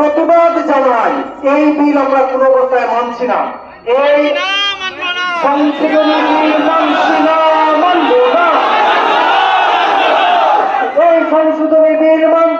প্রতিবাদ জানাই, এই বিল আমরা কোনো অবস্থায় মানছি না। এই সংশোধনী বিল মানছি না, মানব না। এই সংশোধনী বিল মানছি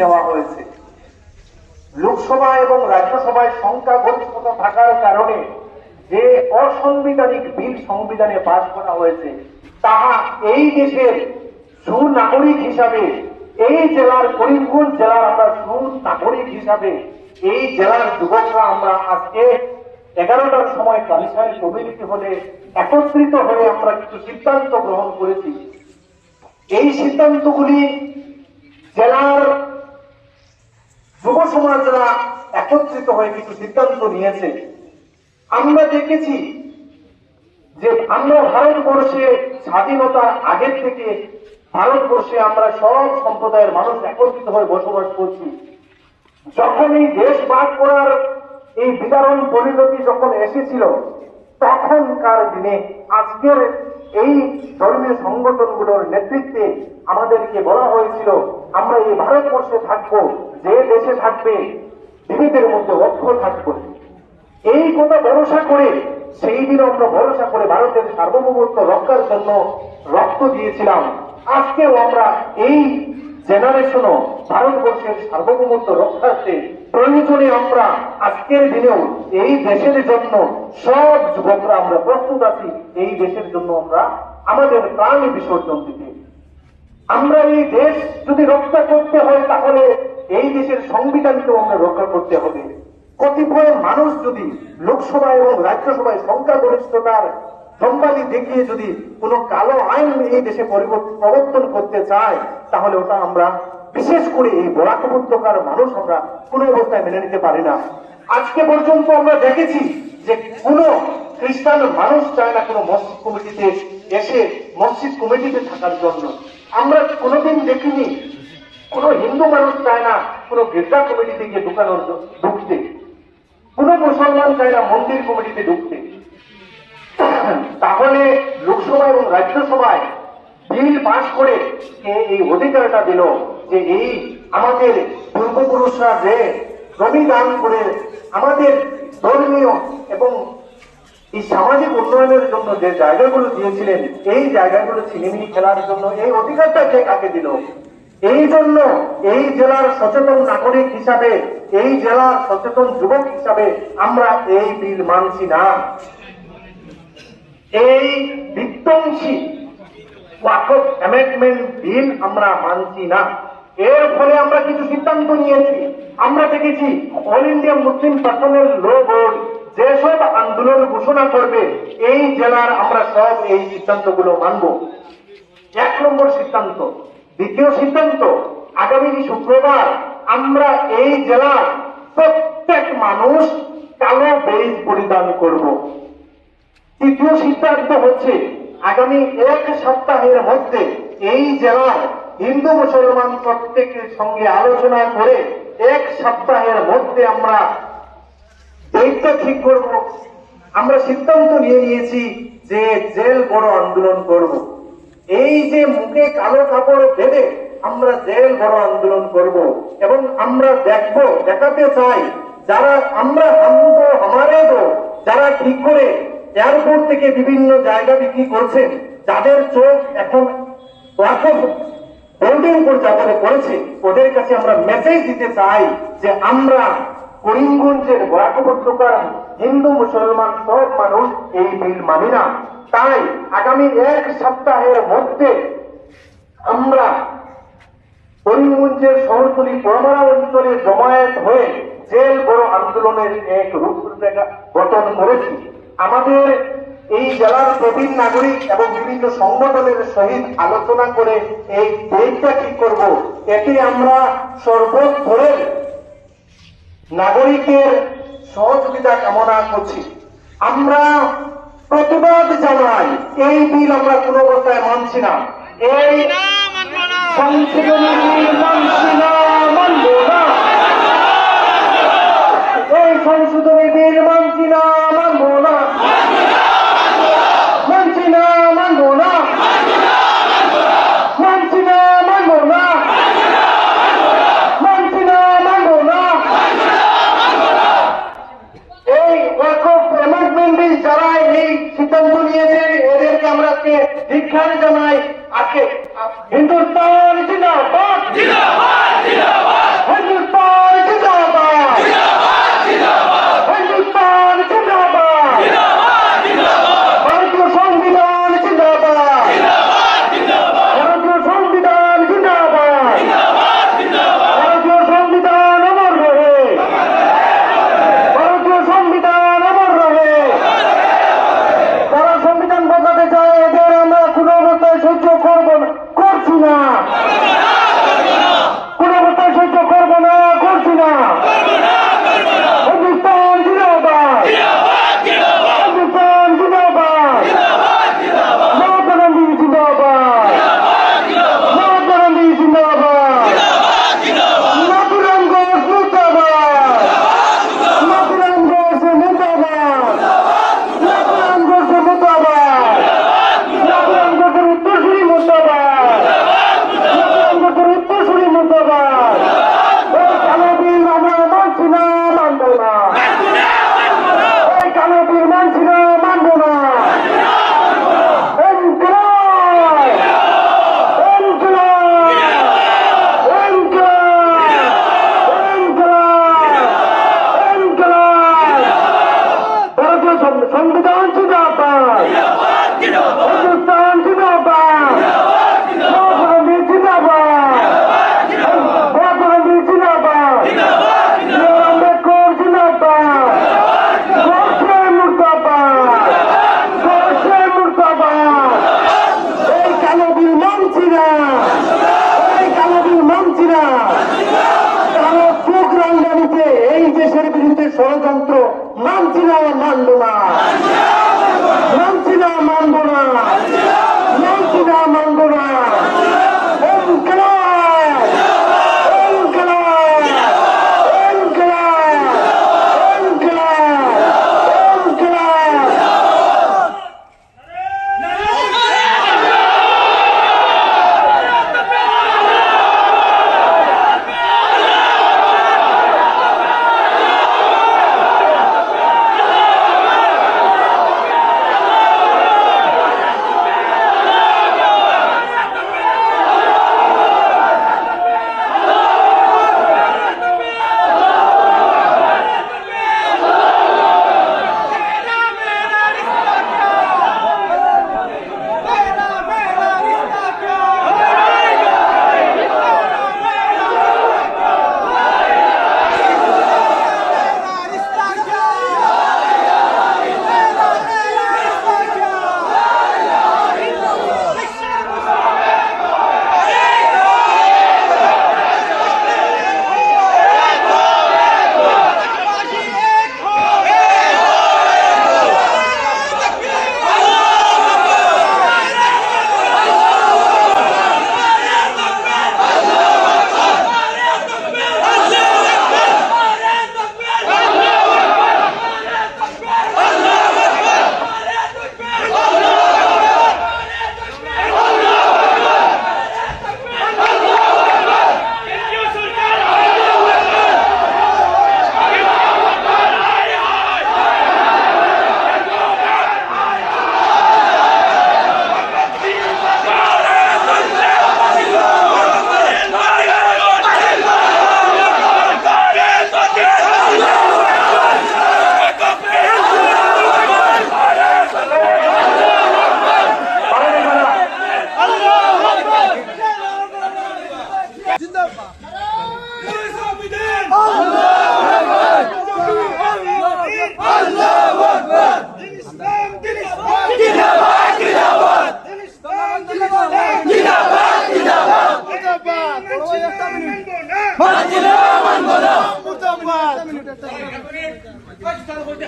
নেওয়া হয়েছে। লোকসভা এবং রাজ্যসভায় সংখ্যা গরিষ্ঠতা থাকার কারণে যে অসাংবিধানিক বিল সংবিধানে পাশ করা হয়েছে, তাহা এই দেশের সুনাগরিক হিসাবে, এই জেলার করিমগঞ্জ জেলার আমরা সুনাগরিক হিসাবে, এই জেলার যুবকরা আমরা আজকে এগারোটার সময় কালিসারি কমিউনিটি হলে একত্রিত হয়ে আমরা কিছু সিদ্ধান্ত গ্রহণ করেছি। এই সিদ্ধান্তগুলি জেলার যুব সমাজরা একত্রিত হয়ে কিছু সিদ্ধান্ত নিয়েছে। আমরা দেখেছি যে আমরা ভারতবর্ষে স্বাধীনতার আগের থেকে ভারতবর্ষে আমরা সব সম্প্রদায়ের মানুষ একত্রিত হয়ে বসবাস করছি। যখন এই দেশ ভাগ করার এই বিতরণ পরিণতি যখন এসেছিল, তখনকার দিনে আজকের এই ধর্মীয় সংগঠনগুলোর নেতৃত্বে আমাদেরকে বলা হয়েছিল, আমরা এই ভারতবর্ষে থাকব, যে দেশে থাকবে বিভেদের মধ্যে ঐক্য থাকব। এই কথা ভরসা করে, সেই দিন আমরা ভরসা করে ভারতের সার্বভৌমত্ব রক্ষার জন্য রক্ত দিয়েছিলাম। আজকেও আমরা এই জেনারেশনও ভারতবর্ষের সার্বভৌমত্ব রক্ষার্থে প্রয়োজনে আমরা আজকের দিনেও এই দেশের জন্য সব যুবকরা আমরা প্রস্তুত আছি, এই দেশের জন্য আমরা আমাদের প্রাণ বিসর্জন দিতে। আমরা এই দেশ যদি রক্ষা করতে হয়, তাহলে এই দেশের সংবিধানকেও আমরা রক্ষা করতে হবে। কতিপয় মানুষ যদি লোকসভা এবং রাজ্যসভায় সংখ্যাগরিষ্ঠতার সম্বাদী দেখিয়ে যদি কোনো কালো আইন এই দেশে প্রবর্তন করতে চায়, তাহলে ওটা আমরা বিশেষ করে এই বরাক উপত্যকার মানুষ আমরা কোনো অবস্থায় মেনে নিতে পারি না। আজকে পর্যন্ত আমরা দেখেছি যে কোন খ্রিস্টান মানুষ চায় না কোনো মসজিদ কমিটিতে এসে মসজিদ কমিটিতে থাকার জন্য। আমরা কোনোদিন দেখিনি, কোনো হিন্দু মানুষ চায় না কোনো গির্জা কমিটিতে গিয়ে ঢুকানোর ঢুকতে। কোনো মুসলমান চায় না মন্দির কমিটিতে ঢুকতে। তাহলে লোকসভা এবং রাজ্যসভায় বিল পাশ করে এই অধিকারটা দিল যে এই আমাদের পূর্বপুরুষরা যে জমিদান করে আমাদের ধর্মীয় এবং এই সামাজিক উন্নয়নের জন্য যে জায়গাগুলো দিয়েছিলেন, এই জায়গাগুলো ছিনিমিনি খেলার জন্য এই অধিকারটা কে কাকে দিল? এই জন্য এই জেলার সচেতন নাগরিক হিসাবে, এই জেলার সচেতন যুবক হিসাবে আমরা এই বিল মানছি না। এই বিধ্বংসী আমরা মানছি না? এর ফলে আমরা কিছু সিদ্ধান্ত নিয়েছি। আমরা দেখেছি all India Muslim personal law যেসব আন্দোলন ঘোষণা করবে, এই জেলার আমরা সব এই সিদ্ধান্তগুলো মানব। এক নম্বর সিদ্ধান্ত। দ্বিতীয় সিদ্ধান্ত, আগামী শুক্রবার আমরা এই জেলার প্রত্যেক মানুষ কালো বেজ পরিধান করব। তৃতীয় সিদ্ধান্ত হচ্ছে, আগামী এক সপ্তাহের মধ্যে এই জেলার হিন্দু মুসলমান প্রত্যেকের সঙ্গে আলোচনা করে এক সপ্তাহের মধ্যে আমরা ডেটটা ঠিক করব। আমরা সিদ্ধান্ত নিয়ে নিয়েছি যে জেল বড় আন্দোলন করব। এই যে মুখে কালো কাপড় বেঁধে আমরা জেল বড় আন্দোলন করব এবং আমরা দেখব, দেখাতে চাই যারা আমরা হামদো আমারে দো যারা ঠিক করে এয়ারপোর্ট থেকে বিভিন্ন জায়গা বিক্রি করছেন যাদের চোখ এখন পর্যায়ে করেছে, ওদের কাছে আমরা মেসেজ দিতে চাই যে আমরা করিমগঞ্জের হিন্দু, মুসলমান সব মানুষ এই বিল মানি না। তাই আগামী এক সপ্তাহের মধ্যে আমরা করিমগঞ্জের শহরতলি পরমারা অঞ্চলে জমায়েত হয়ে জেল বড় আন্দোলনের এক রূপরেখা গঠন করেছি। আমাদের এই জেলার প্রবীণ নাগরিক এবং বিভিন্ন সংগঠনের সহিত আলোচনা করে এই ডেটটা ঠিক করব এতে আমরা সর্বস্তরের নাগরিকের সহযোগিতা কামনা করছি। আমরা প্রতিবাদ জানাই এই বিল আমরা কোনো অবস্থায় মানছি না। এই সংশোধনী মানছি না মানব না এই সংশোধনী বিল মানছি না মানব না মানছি না মানব না মানছি না মানব না মানছি না মানব না এই ওয়াকফ অ্যামেন্ডমেন্ট বিল যারা এই সিদ্ধান্ত নিয়েছে এদেরকে আমরা আজকে ধিক্ষার জানাই আজকে। হিন্দুস্তান জিন্দাবাদ। হিন্দুস্তান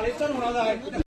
পাকিস্তান